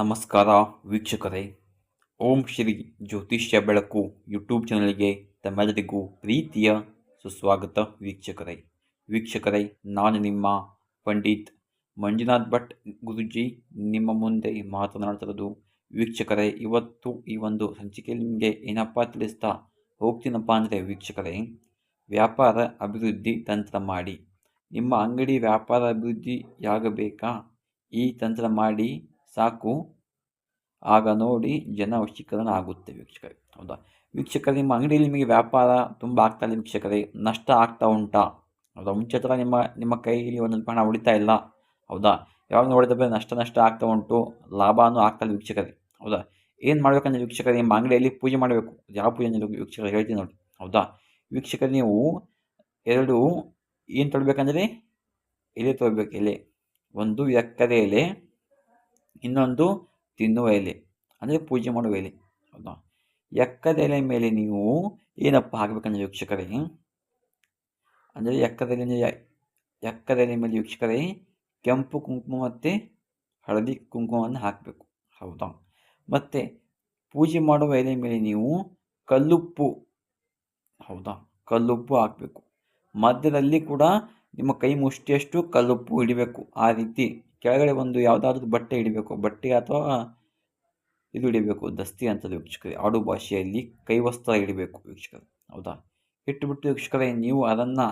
ನಮಸ್ಕಾರ ವೀಕ್ಷಕರೇ. ಓಂ ಶ್ರೀ ಜ್ಯೋತಿಷ್ಯ ಬೆಳಕು ಯೂಟ್ಯೂಬ್ ಚಾನಲ್ಗೆ ತಮ್ಮೆಲ್ಲರಿಗೂ ಪ್ರೀತಿಯ ಸುಸ್ವಾಗತ ವೀಕ್ಷಕರೇ. ವೀಕ್ಷಕರೇ, ನಾನು ನಿಮ್ಮ ಪಂಡಿತ್ ಮಂಜುನಾಥ್ ಭಟ್ ಗುರುಜಿ. ನಿಮ್ಮ ಮುಂದೆ ಮಾತನಾಡ್ತಿರೋದು ವೀಕ್ಷಕರೇ, ಇವತ್ತು ಈ ಒಂದು ಸಂಚಿಕೆಯಲ್ಲಿ ನಿಮಗೆ ಏನಪ್ಪ ತಿಳಿಸ್ತಾ ಹೋಗ್ತೀನಪ್ಪ ಅಂದರೆ ವೀಕ್ಷಕರೇ, ವ್ಯಾಪಾರ ಅಭಿವೃದ್ಧಿ ತಂತ್ರ ಮಾಡಿ. ನಿಮ್ಮ ಅಂಗಡಿ ವ್ಯಾಪಾರ ಅಭಿವೃದ್ಧಿಯಾಗಬೇಕಾ ಈ ತಂತ್ರ ಮಾಡಿ ಸಾಕು. ಆಗ ನೋಡಿ ಜನ ವಶೀಕರಣ ಆಗುತ್ತೆ ವೀಕ್ಷಕರೇ. ಹೌದಾ? ವೀಕ್ಷಕರು, ನಿಮ್ಮ ಅಂಗಡಿಯಲ್ಲಿ ನಿಮಗೆ ವ್ಯಾಪಾರ ತುಂಬ ಆಗ್ತಾ ಇಲ್ಲ ವೀಕ್ಷಕರೇ. ನಷ್ಟ ಆಗ್ತಾ ಉಂಟಾ. ಹೌದಾ? ಮುಂಚೆ ಥರ ನಿಮ್ಮ ನಿಮ್ಮ ಕೈಯಲ್ಲಿ ಒಂದೊಂದು ಹಣ ಉಳಿತಾ ಇಲ್ಲ. ಹೌದಾ? ಯಾವಾಗ ನೋಡಿದ್ರೆ ನಷ್ಟ ನಷ್ಟ ಆಗ್ತಾ ಉಂಟು. ಲಾಭನೂ ಆಗ್ತಾ ಇಲ್ಲ ವೀಕ್ಷಕರೇ. ಹೌದಾ? ಏನು ಮಾಡಬೇಕಂದ್ರೆ ವೀಕ್ಷಕರು, ನಿಮ್ಮ ಅಂಗಡಿಯಲ್ಲಿ ಪೂಜೆ ಮಾಡಬೇಕು. ಯಾವ ಪೂಜೆ ವೀಕ್ಷಕರು, ಹೇಳ್ತೀನಿ ನೋಡಿ. ಹೌದಾ? ವೀಕ್ಷಕರು, ನೀವು ಎರಡು ಏನು ತೊಡಬೇಕಂದ್ರೆ ಎಲೆ ತೊಡಬೇಕು ಎಲೆ. ಒಂದು ಎಕ್ಕರೆ ಎಲೆ ಇನ್ನೊಂದು ತಿನ್ನುವ ಎಲೆ, ಅಂದರೆ ಪೂಜೆ ಮಾಡುವ ಎಲೆ. ಹೌದಾ? ಎಕ್ಕದ ಎಲೆ ಮೇಲೆ ನೀವು ಏನಪ್ಪ ಹಾಕಬೇಕಂದ್ರೆ ವೀಕ್ಷಕರೇ? ಅಂದರೆ ಎಕ್ಕದೆಲೆ ಅಂದರೆ ಎಕ್ಕದ ಎಲೆ ಮೇಲೆ ವೀಕ್ಷಕರೇ, ಕೆಂಪು ಕುಂಕುಮ ಮತ್ತು ಹಳದಿ ಕುಂಕುಮವನ್ನು ಹಾಕಬೇಕು. ಹೌದಾ? ಮತ್ತು ಪೂಜೆ ಮಾಡುವ ಎಲೆ ಮೇಲೆ ನೀವು ಕಲ್ಲುಪ್ಪು, ಹೌದಾ? ಕಲ್ಲುಪ್ಪು ಹಾಕಬೇಕು. ಮಧ್ಯದಲ್ಲಿ ಕೂಡ ನಿಮ್ಮ ಕೈ ಮುಷ್ಟಿಯಷ್ಟು ಕಲ್ಲುಪ್ಪು ಹಿಡಿಬೇಕು ಆ ರೀತಿ. ಕೆಳಗಡೆ ಒಂದು ಯಾವುದಾದ್ರೂ ಬಟ್ಟೆ ಹಿಡಿಬೇಕು ಬಟ್ಟೆ ಅಥವಾ ಇದು ಹಿಡಿಬೇಕು ದಸ್ತಿ ಅಂತದ್ದು ವೀಕ್ಷಕರೇ. ಆಡು ಭಾಷೆಯಲ್ಲಿ ಕೈವಸ್ತ್ರ ಇಡಬೇಕು ವೀಕ್ಷಕರೇ. ಹೌದಾ? ಇಟ್ಟುಬಿಟ್ಟು ವೀಕ್ಷಕರೇ, ನೀವು ಅದನ್ನು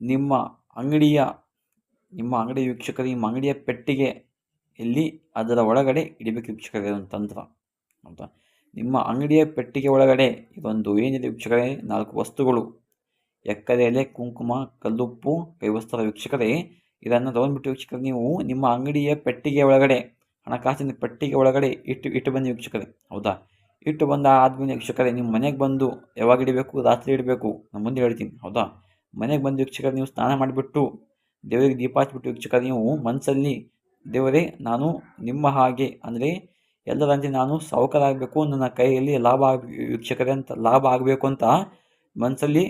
ನಿಮ್ಮ ಅಂಗಡಿಯ, ನಿಮ್ಮ ಅಂಗಡಿ ವೀಕ್ಷಕರು, ನಿಮ್ಮ ಅಂಗಡಿಯ ಪೆಟ್ಟಿಗೆ ಇಲ್ಲಿ ಅದರ ಒಳಗಡೆ ಇಡಬೇಕು ವೀಕ್ಷಕರೇ ಒಂದು ತಂತ್ರ. ಹೌದಾ? ನಿಮ್ಮ ಅಂಗಡಿಯ ಪೆಟ್ಟಿಗೆ ಒಳಗಡೆ ಇದೊಂದು ಏನಿದೆ ವೀಕ್ಷಕರೇ? ನಾಲ್ಕು ವಸ್ತುಗಳು. ಎಕ್ಕರೆ ಎಲೆ ಕುಂಕುಮ, ಕಲ್ಲುಪ್ಪು, ಕೈವಸ್ತ್ರ ವೀಕ್ಷಕರೇ ಇದನ್ನು ತೊಗೊಂಡ್ಬಿಟ್ಟು ವೀಕ್ಷಕರು, ನೀವು ನಿಮ್ಮ ಅಂಗಡಿಯ ಪೆಟ್ಟಿಗೆ ಒಳಗಡೆ, ಹಣಕಾಸಿನ ಪೆಟ್ಟಿಗೆ ಒಳಗಡೆ ಇಟ್ಟು ಇಟ್ಟು ಬಂದು ವೀಕ್ಷಕರೇ. ಹೌದಾ? ಇಟ್ಟು ಬಂದ ಆದ್ಮೇಲೆ ವೀಕ್ಷಕರೇ ನಿಮ್ಮ ಮನೆಗೆ ಬಂದು ಯಾವಾಗ ಇಡಬೇಕು? ರಾತ್ರಿ ಇಡಬೇಕು? ನಾನು ಮುಂದೆ ಹೇಳ್ತೀನಿ. ಹೌದಾ? ಮನೆಗೆ ಬಂದು ವೀಕ್ಷಕರು, ನೀವು ಸ್ನಾನ ಮಾಡಿಬಿಟ್ಟು, ದೇವರಿಗೆ ದೀಪ ಹಚ್ಚಿಬಿಟ್ಟು ವೀಕ್ಷಕರು, ನೀವು ಮನಸ್ಸಲ್ಲಿ ದೇವರೇ, ನಾನು ನಿಮ್ಮ ಹಾಗೆ, ಅಂದರೆ ಎಲ್ಲರಂತೆ ನಾನು ಸೌಕರ್ಯ ಆಗಬೇಕು ನನ್ನ ಕೈಯಲ್ಲಿ ಲಾಭ ಆಗ, ವೀಕ್ಷಕರೇ ಅಂತ, ಲಾಭ ಆಗಬೇಕು ಅಂತ ಮನಸ್ಸಲ್ಲಿ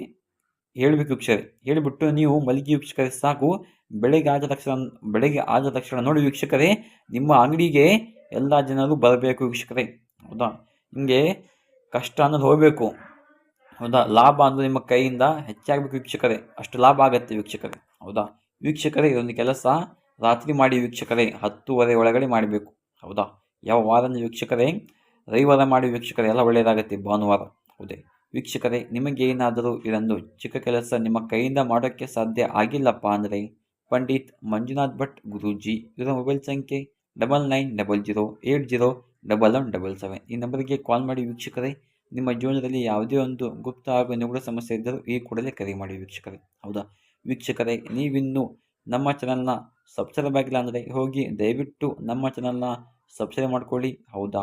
ಹೇಳಬೇಕು ವೀಕ್ಷಕರೆ ಹೇಳಿಬಿಟ್ಟು ನೀವು ಮಲಗಿ ವೀಕ್ಷಕರೇ ಸಾಕು. ಬೆಳಗ್ಗೆ ಆದ ತಕ್ಷಣ, ಬೆಳಗ್ಗೆ ಆದ ತಕ್ಷಣ ನೋಡಿ ವೀಕ್ಷಕರೇ, ನಿಮ್ಮ ಅಂಗಡಿಗೆ ಎಲ್ಲ ಜನರು ಬರಬೇಕು ವೀಕ್ಷಕರೇ. ಹೌದಾ? ನಿಮಗೆ ಕಷ್ಟ ಅನ್ನೋದು ಹೋಗಬೇಕು. ಹೌದಾ? ಲಾಭ ಅಂದರೆ ನಿಮ್ಮ ಕೈಯಿಂದ ಹೆಚ್ಚಾಗಬೇಕು ವೀಕ್ಷಕರೇ. ಅಷ್ಟು ಲಾಭ ಆಗುತ್ತೆ ವೀಕ್ಷಕರೇ. ಹೌದಾ? ವೀಕ್ಷಕರೇ, ಇದೊಂದು ಕೆಲಸ ರಾತ್ರಿ ಮಾಡಿ ವೀಕ್ಷಕರೇ. ಹತ್ತುವರೆ ಒಳಗಡೆ ಮಾಡಬೇಕು. ಹೌದಾ? ಯಾವ ವಾರ ವೀಕ್ಷಕರೇ, ರವಿವಾರ ಮಾಡಿ ವೀಕ್ಷಕರೇ. ಎಲ್ಲ ಒಳ್ಳೆಯದಾಗುತ್ತೆ ಭಾನುವಾರ. ಹೌದೇ? ವೀಕ್ಷಕರೇ, ನಿಮಗೇನಾದರೂ ಇದೊಂದು ಚಿಕ್ಕ ಕೆಲಸ ನಿಮ್ಮ ಕೈಯಿಂದ ಮಾಡೋಕ್ಕೆ ಸಾಧ್ಯ ಆಗಿಲ್ಲಪ್ಪ ಅಂದರೆ, ಪಂಡಿತ್ ಮಂಜುನಾಥ್ ಭಟ್ ಗುರೂಜಿ ಇವರ ಮೊಬೈಲ್ ಸಂಖ್ಯೆ double nine double zero eight zero double one double seven. ಈ ನಂಬರಿಗೆ ಕಾಲ್ ಮಾಡಿ ವೀಕ್ಷಕರೇ, ನಿಮ್ಮ ಜೀವನದಲ್ಲಿ ಯಾವುದೇ ಒಂದು ಗುಪ್ತ ಹಾಗೂ ನಿಗೂಢ ಸಮಸ್ಯೆ ಇದ್ದರೂ ಈ ಕೂಡಲೇ ಕರೆ ಮಾಡಿ ವೀಕ್ಷಕರೇ. ಹೌದಾ? ವೀಕ್ಷಕರೇ, ನೀವಿನ್ನು ನಮ್ಮ ಚಾನಲ್ನ ಸಬ್ಸ್ಕ್ರೈಬ್ ಆಗಿಲ್ಲ ಅಂದರೆ ಹೋಗಿ ದಯವಿಟ್ಟು ನಮ್ಮ ಚಾನಲ್ನ ಸಬ್ಸ್ಕ್ರೈಬ್ ಮಾಡ್ಕೊಳ್ಳಿ. ಹೌದಾ?